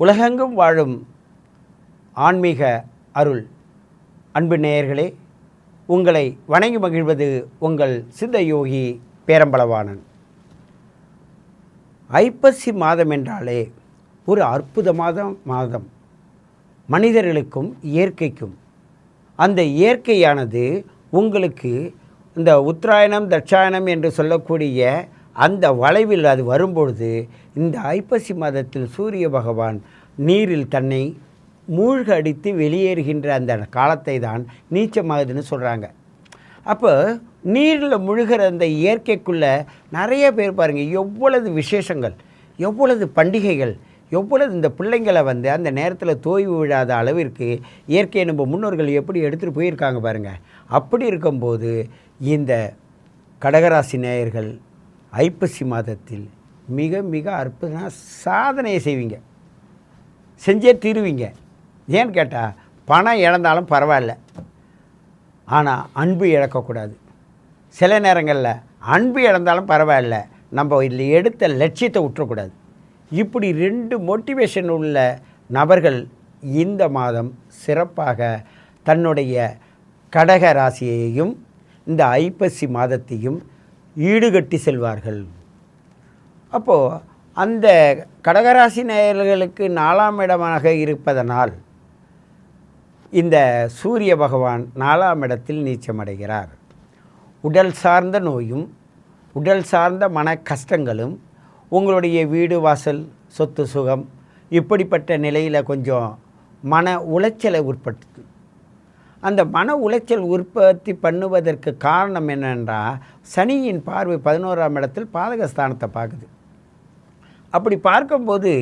உலகெங்கும் வாழும் ஆன்மீக அருள். அன்பு நேயர்களே உங்களை வணங்கி மகிழ்வது உங்கள் சித்த யோகி பேரம்பளவாணன் ஐப்பசி மாதம் என்றாலே ஒரு அற்புதமான மாதம் மனிதர்களுக்கும் இயற்கைக்கும். அந்த இயற்கையானது உங்களுக்கு இந்த உத்தராயணம் தட்சாயணம் என்று சொல்லக்கூடிய அந்த வளைவில் அது வரும்பொழுது இந்த ஐப்பசி மாதத்தில் சூரிய பகவான் நீரில் தன்னை மூழ்க அடித்து வெளியேறுகின்ற அந்த காலத்தை தான் நீச்சமாகுதுன்னு சொல்கிறாங்க அப்போ நீரில் முழுகிற அந்த இயற்கைக்குள்ளே நிறைய பேர் பாருங்கள் எவ்வளவு விசேஷங்கள் எவ்வளவு பண்டிகைகள் எவ்வளவு இந்த பிள்ளைங்களை வந்து அந்த நேரத்தில் தோய்வு விழாத அளவிற்கு இயற்கையை நம்ம முன்னோர்கள் எப்படி எடுத்துகிட்டு போயிருக்காங்க பாருங்கள் அப்படி இருக்கும்போது இந்த கடகராசி நேயர்கள் ஐப்பசி மாதத்தில் மிக மிக அற்புதமாக சாதனையை செய்வீங்க. செஞ்சே தீருவீங்க. ஏன்னு கேட்டால் பணம் இழந்தாலும் பரவாயில்ல. ஆனால் அன்பு இழக்கக்கூடாது. சில நேரங்களில் அன்பு இழந்தாலும் பரவாயில்ல. நம்ம இதில் எடுத்த லட்சியத்தை விட்டுறக்கூடாது. இப்படி ரெண்டு மோட்டிவேஷன் உள்ள நபர்கள் இந்த மாதம் சிறப்பாக தன்னுடைய கடக ராசியையும் இந்த ஐப்பசி மாதத்தையும் ஈடுகட்டி செல்வார்கள். அப்போது அந்த கடகராசி நேயர்களுக்கு நாலாம் இடமாக இருப்பதனால் இந்த சூரிய பகவான் நாலாம் இடத்தில் நீச்சமடைகிறார். உடல் சார்ந்த நோயும் உடல் சார்ந்த மன கஷ்டங்களும் உங்களுடைய வீடு வாசல் சொத்து சுகம் இப்படிப்பட்ட நிலையில் கொஞ்சம் மன உளைச்சலை உற்பத்தி அந்த மன உளைச்சல் உற்பத்தி பண்ணுவதற்கு காரணம் என்னென்றால் சனியின் பார்வை பதினோராம் இடத்தில் பாதகஸ்தானத்தை பார்க்குது. அப்படி பார்க்கும்போது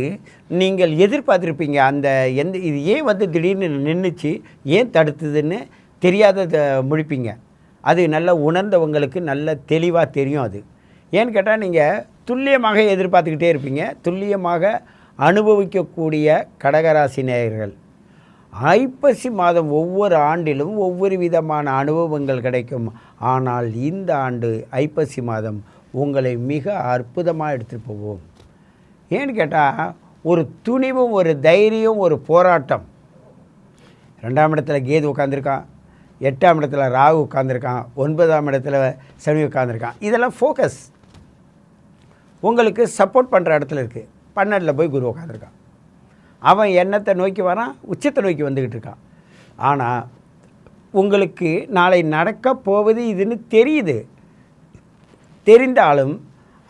நீங்கள் எதிர்பார்த்துருப்பீங்க அந்த எந்த இது ஏன் வந்து திடீர்னு நின்றுச்சு ஏன் தடுத்ததுன்னு தெரியாத முழிப்பீங்க. அது நல்ல உணர்ந்தவங்களுக்கு நல்ல தெளிவாக தெரியும் அது. ஏன்னு கேட்டால் நீங்கள் துல்லியமாக எதிர்பார்த்துக்கிட்டே இருப்பீங்க. துல்லியமாக அனுபவிக்கக்கூடிய கடகராசி நேயர்கள். ஐப்பசி மாதம் ஒவ்வொரு ஆண்டிலும் ஒவ்வொரு விதமான அனுபவங்கள் கிடைக்கும். ஆனால் இந்த ஆண்டு ஐப்பசி மாதம் உங்களை மிக அற்புதமாக எடுத்துகிட்டு போவோம் ஏன்னு கேட்டால் ஒரு துணிவும் ஒரு தைரியம் ஒரு போராட்டம். ரெண்டாம் இடத்துல கேது உட்காந்துருக்கான் எட்டாம் இடத்துல ராகு உட்காந்துருக்கான் ஒன்பதாம் இடத்துல சனி உட்காந்துருக்கான் இதெல்லாம் ஃபோக்கஸ் உங்களுக்கு சப்போர்ட் பண்ணுற இடத்துல இருக்குது பன்னெண்டில் போய் குரு உட்காந்துருக்கான் அவன் எண்ணத்தை நோக்கி வரான் உச்சத்தை நோக்கி வந்துக்கிட்டு இருக்கான். ஆனால் உங்களுக்கு நாளை நடக்க போவது இதுன்னு தெரியுது. தெரிந்தாலும்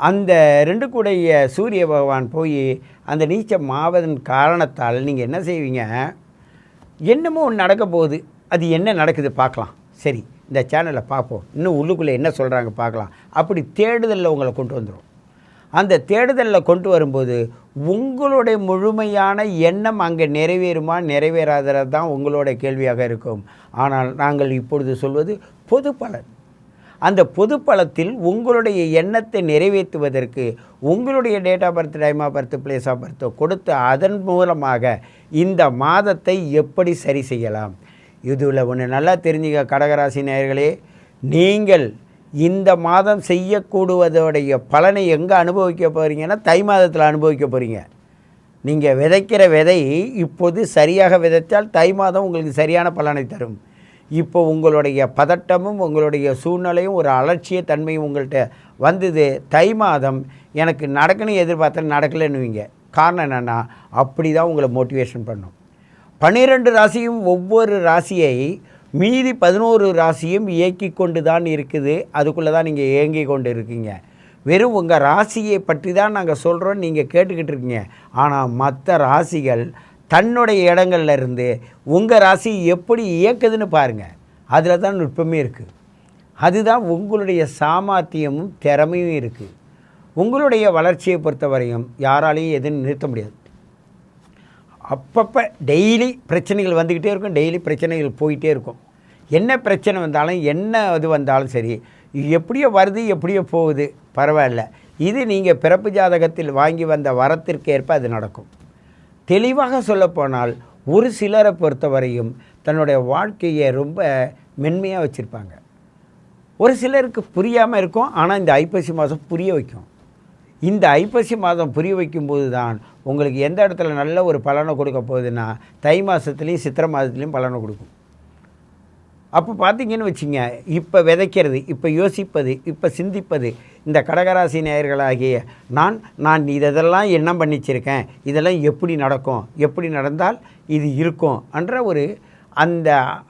அந்த ரெண்டு கூடைய சூரிய பகவான் போய் அந்த நீச்சம் ஆவதன் காரணத்தால் நீங்கள் என்ன செய்வீங்க? என்னமோ ஒன்று நடக்க போகுது. அது என்ன நடக்குது பார்க்கலாம். சரி இந்த சேனலை பார்ப்போம். இன்னும் உள்ளுக்குள்ளே என்ன சொல்கிறாங்க பார்க்கலாம். அப்படி தேடுதலில் உங்களை கொண்டு வந்துடும் அந்த தேடுதலில் கொண்டு வரும்போது உங்களுடைய முழுமையான எண்ணம் அங்கே நிறைவேறுமா? நிறைவேறாதது தான் உங்களோட கேள்வியாக இருக்கும். ஆனால் நாங்கள் இப்பொழுது சொல்வது பொது பலன் அந்த பொது பலத்தில் உங்களுடைய எண்ணத்தை நிறைவேற்றுவதற்கு உங்களுடைய date of birth time of birth place of birth கொடுத்து அதன் மூலமாக இந்த மாதத்தை எப்படி சரி செய்யலாம்? இதில் ஒன்று நல்லா தெரிஞ்சுக்க கடகராசி நேயர்களே. நீங்கள் இந்த மாதம் செய்யக்கூடுவதோடைய பலனை எங்கே அனுபவிக்க போகிறீங்கன்னா தை மாதத்தில் அனுபவிக்க போகிறீங்க நீங்கள் விதைக்கிற விதை இப்போது சரியாக விதைத்தால் தை மாதம் உங்களுக்கு சரியான பலனை தரும். இப்போ உங்களுடைய பதட்டமும் உங்களுடைய சூழ்நிலையும் ஒரு அலட்சிய தன்மையும் உங்கள்கிட்ட வந்தது தை மாதம். எனக்கு நடக்கணும் எதிர்பார்த்தா நடக்கலைன்னுவீங்க காரணம் என்னென்னா அப்படி தான் உங்களை மோட்டிவேஷன் பண்ணும். பன்னிரெண்டு ராசியும் ஒவ்வொரு ராசியை மீதி பதினோரு ராசியும் இயக்கி கொண்டு தான் இருக்குது. அதுக்குள்ளே தான் நீங்கள் இயங்கி கொண்டு இருக்கீங்க வெறும் உங்கள் ராசியை பற்றி தான் நாங்கள் சொல்கிறோம் நீங்கள் கேட்டுக்கிட்டு இருக்கீங்க. ஆனால் மற்ற ராசிகள் தன்னுடைய இடங்கள்ல இருந்து உங்கள் ராசி எப்படி இயக்குதுன்னு பாருங்கள் அதில் தான் நுட்பமே இருக்குது அதுதான் உங்களுடைய சாமர்த்தியமும் திறமையும் இருக்குது உங்களுடைய வளர்ச்சியை பொறுத்தவரையும் யாராலையும் எதுவும் நிறுத்த முடியாது. அப்பப்போ டெய்லி பிரச்சனைகள் வந்துக்கிட்டே இருக்கும். டெய்லி பிரச்சனைகள் போயிட்டே இருக்கும். என்ன பிரச்சனை வந்தாலும் என்ன இது வந்தாலும் சரி எப்படியோ வருது எப்படியோ போகுது பரவாயில்ல. இது நீங்கள் பிறப்பு ஜாதகத்தில் வாங்கி வந்த வரத்திற்கு ஏற்ப அது நடக்கும். தெளிவாக சொல்லப்போனால் ஒரு சிலரை பொறுத்தவரையும் தன்னுடைய வாழ்க்கையை ரொம்ப மென்மையாக வச்சுருப்பாங்க. ஒரு சிலருக்கு புரியாமல் இருக்கும் ஆனால் இந்த ஐப்பசி மாதம் புரிய வைக்கும். இந்த ஐப்பசி மாதம் புரிய வைக்கும்போது தான் உங்களுக்கு எந்த இடத்துல நல்ல ஒரு பலனை கொடுக்க போகுதுன்னா தை மாதத்துலேயும் சித்திரை மாதத்துலேயும் பலனை கொடுக்கும். அப்போ பார்த்தீங்கன்னு வச்சுங்க இப்போ விதைக்கிறது இப்போ யோசிப்பது இப்போ சிந்திப்பது இந்த கடகராசி நேயர்களாகிய நான் நான் இதெல்லாம் என்ன பண்ணிச்சிருக்கேன் இதெல்லாம் எப்படி நடக்கும் எப்படி நடந்தால் இது இருக்கும் என்ற ஒரு அந்த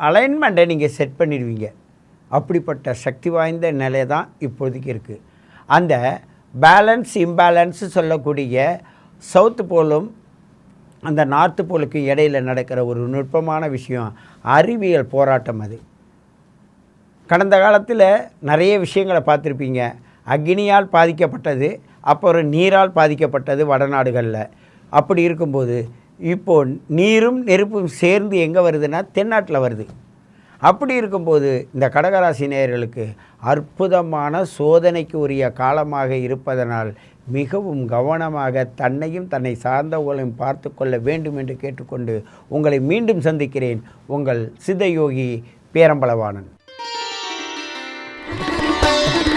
அலைன்மெண்ட்டை நீங்கள் செட் பண்ணிடுவீங்க. அப்படிப்பட்ட சக்தி வாய்ந்த நிலை தான் இப்போதைக்கு இருக்குது அந்த பேலன்ஸ் இம்பேலன்ஸு சொல்லக்கூடிய சவுத்து போலும் அந்த நார்த்து போலுக்கு இடையில நடக்கிற ஒரு நுட்பமான விஷயம் அறிவியல் போராட்டம் அது. கடந்த காலத்தில் நிறைய விஷயங்களை பார்த்துருப்பீங்க. அக்னியால் பாதிக்கப்பட்டது அப்புறம் நீரால் பாதிக்கப்பட்டது வடநாடுகளில். அப்படி இருக்கும்போது இப்போது நீரும் நெருப்பும் சேர்ந்து எங்கே வருதுன்னா தென்னாட்டில் வருது. அப்படி இருக்கும்போது இந்த கடகராசி நேயர்களுக்கு அற்புதமான சோதனைக்கு உரிய காலமாக இருப்பதனால் மிகவும் கவனமாக தன்னையும் தன்னை சார்ந்தவர்களையும் பார்த்து கொள்ள வேண்டும் என்று கேட்டுக்கொண்டு உங்களை மீண்டும் சந்திக்கிறேன். உங்கள் சித்தயோகி Bye.